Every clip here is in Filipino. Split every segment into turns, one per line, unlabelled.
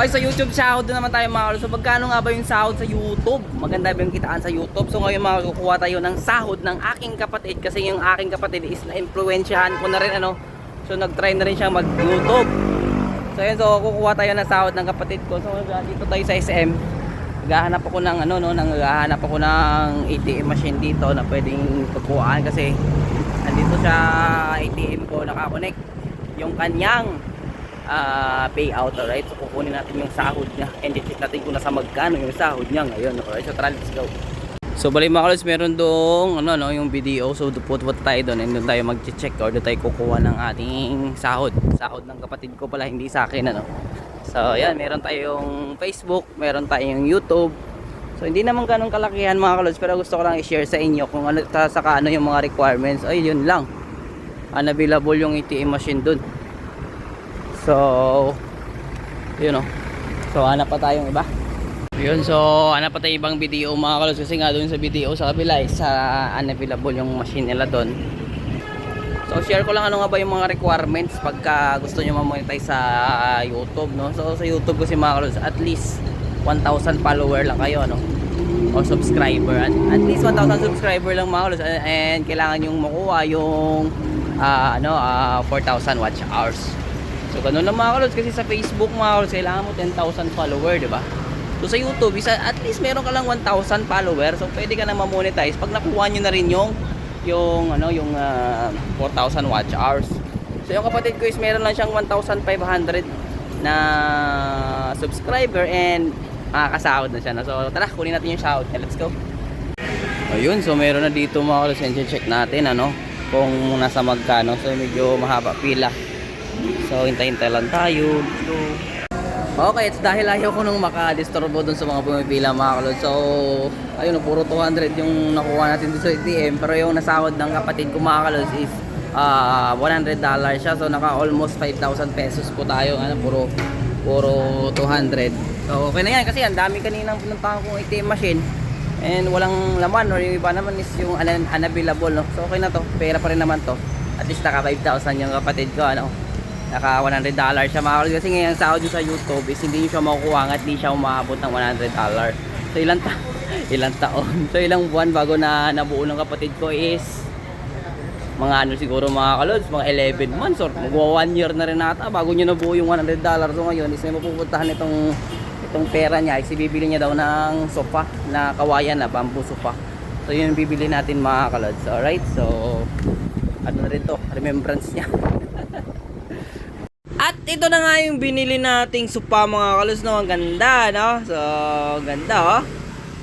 Okay, sa YouTube sahod na naman tayo mga kalod. So magkano nga ba yung sahod sa YouTube? Maganda ba yung kitaan sa YouTube? So ngayon makukuha tayo ng sahod ng aking kapatid kasi yung aking kapatid is na-influensyahan ko na rin ano. So nag-try na rin siya mag-YouTube. So yun, so kukuha tayo ng sahod ng kapatid ko. So dito tayo sa SM. Naghahanap ako ng ano no, naghahanap ako ng ATM machine dito na pwedeng pagkuhaan kasi andito sa ATM ko nakakonect yung kanyang ah, payout alright? So kukunin natin yung sahod niya. And check natin kung nasa magkano yung sahod niya ngayon alright? So tara let's go. So bali mga kalos meron doong ano no yung video. So put tayo doon and doon tayo mag-check or doon tayo kukuha ng ating sahod. Sahod ng kapatid ko pala hindi sa akin ano. So yan meron tayong Facebook meron tayong YouTube. So hindi naman ganun kalakihan mga kalods pero gusto ko lang i-share sa inyo kung ano saka ano yung mga requirements. Ay yun lang. Unavailable yung ATM machine dun. So yun oh. So hanap pa tayong iba. Yun so hanap pa tayong ibang video mga kalods kasi nga dun sa video sa kabila is sa unavailable yung machine nila dun. So share ko lang ano nga ba yung mga requirements pagka gusto nyo ma-monetize sa YouTube no. So sa YouTube kasi mga kalods at least 1,000 follower lang kayo ano o subscriber at, at least 1,000 subscriber lang mga kalos and, and kailangan yung makuha yung ah, ano ah, 4,000 watch hours so ganun lang mga kalos kasi sa Facebook mga kalos kailangan mo 10,000 follower di ba so sa YouTube isa, at least meron ka lang 1,000 follower so pwede ka na ma-monetize pag nakuha nyo na rin yung yung ano yung ah, 4,000 watch hours so yung kapatid ko is meron lang siyang 1,500 na subscriber and makakasahod na siya na. So tara, kunin natin yung sahod. Let's go. Ayun, so meron na dito mga lisensya check natin ano kung nasa magkano. So medyo mahaba pila. So hintay-hintay lang tayo. Okay, it's dahil ayaw ko nung makadisturbo dun sa mga pumipila mga kalod. So, ayun, puro 200 yung nakuha natin dito sa ATM. Pero yung nasahod ng kapatid ko mga kalod is ah 100 dollars siya. So, naka almost 5,000 pesos po tayo. Ano, puro, puro 200. So, okay na yan kasi ang dami kaninang pinuntahan kong ATM machine. And walang laman or yung iba naman is yung un- unavailable. No? So, okay na to. Pera pa rin naman to. At least naka 5,000 yung kapatid ko. Ano? Naka 100 dollar siya mga kasi ngayon sahod nyo sa YouTube is hindi nyo siya makukuha at di siya umabot ng 100 dollar. So ilang ta ilang taon? So ilang buwan bago na nabuo ng kapatid ko is mga ano siguro mga kalods mga 11 months or magwa 1 year na rin nata bago nyo nabuo yung 100 dollar. So ngayon is may mapupuntahan itong itong pera niya. Is ibibili niya daw ng sofa na kawayan na bamboo sofa. So yun bibili natin mga kalods alright? So ano na rin to? Remembrance niya ito na nga yung binili nating supa mga kalos no. Ang ganda no. So, ganda oh.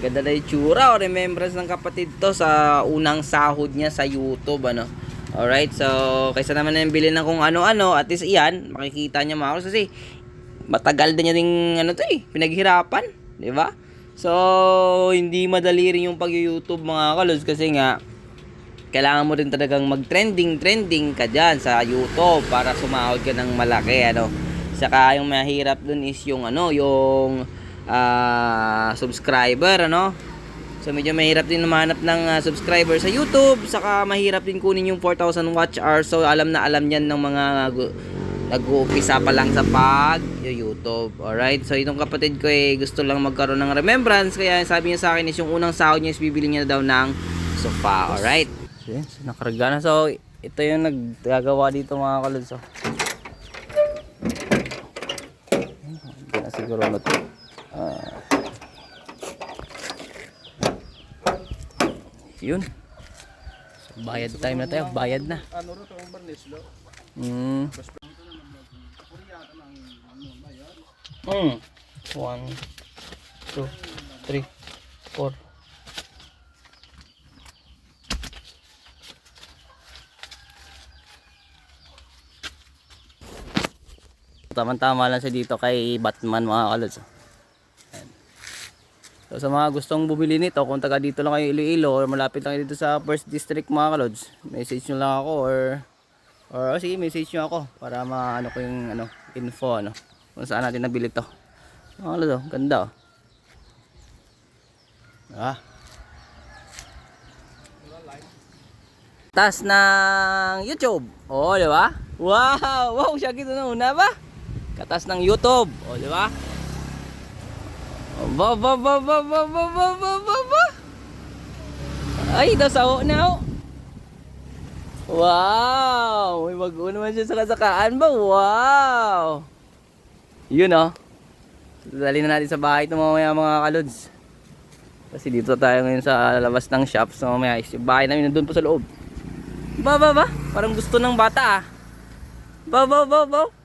Ganda na yung tsura o remembrance ng kapatid to sa unang sahod niya sa YouTube ano. Alright, so kaysa naman na yung bilhin ng kung ano-ano, at least iyan, makikita niya mga kalos kasi matagal din niya ding ano to eh, pinaghirapan, di ba? So, hindi madali rin yung pag-YouTube mga kalos kasi nga kailangan mo rin talagang mag-trending trending ka dyan sa YouTube para sumahod ka ng malaki ano saka yung mahirap dun is yung ano yung ah, subscriber ano so medyo mahirap din humanap ng ah, subscriber sa YouTube saka mahirap din kunin yung 4,000 watch hours so alam na alam yan ng mga gu- nag-uumpisa pa lang sa pag YouTube. Alright? So, itong kapatid ko eh, gusto lang magkaroon ng remembrance. Kaya sabi niya sa akin is yung unang sahod niya is bibili niya daw ng sofa. Alright? So, yun. So, nakarga na. So, ito yung naggagawa dito mga kalods. So. Hindi na siguro na to. Ah. yun. So, bayad time na tayo. Bayad na.
Ano to ang barnis lo?
Mm. Mm. One, two, three, four. Tama-tama lang siya dito kay Batman mga kalods. So sa mga gustong bumili nito, kung taga dito lang kayo Iloilo or malapit lang dito sa First District mga kalods, message nyo lang ako or or oh, sige message nyo ako para maano ko yung ano, info ano kung saan natin nabili to. Mga kalods, oh, ganda oh. Ah. Tas ng YouTube. Oh, di ba? Wow! Wow, siya kita na una ba? Katas ng YouTube. O, di ba? Ba ba ba ba ba ba ba ba ba ba. Ay, nasaho na oh. Wow! May bago naman siya sa kasakaan ba? Wow! Yun oh. Dali na natin sa bahay ito mamaya mga kalods. Kasi dito tayo ngayon sa labas ng shop. So mamaya yung bahay namin nandun po sa loob. Ba ba ba? Parang gusto ng bata ah. Ba ba ba ba?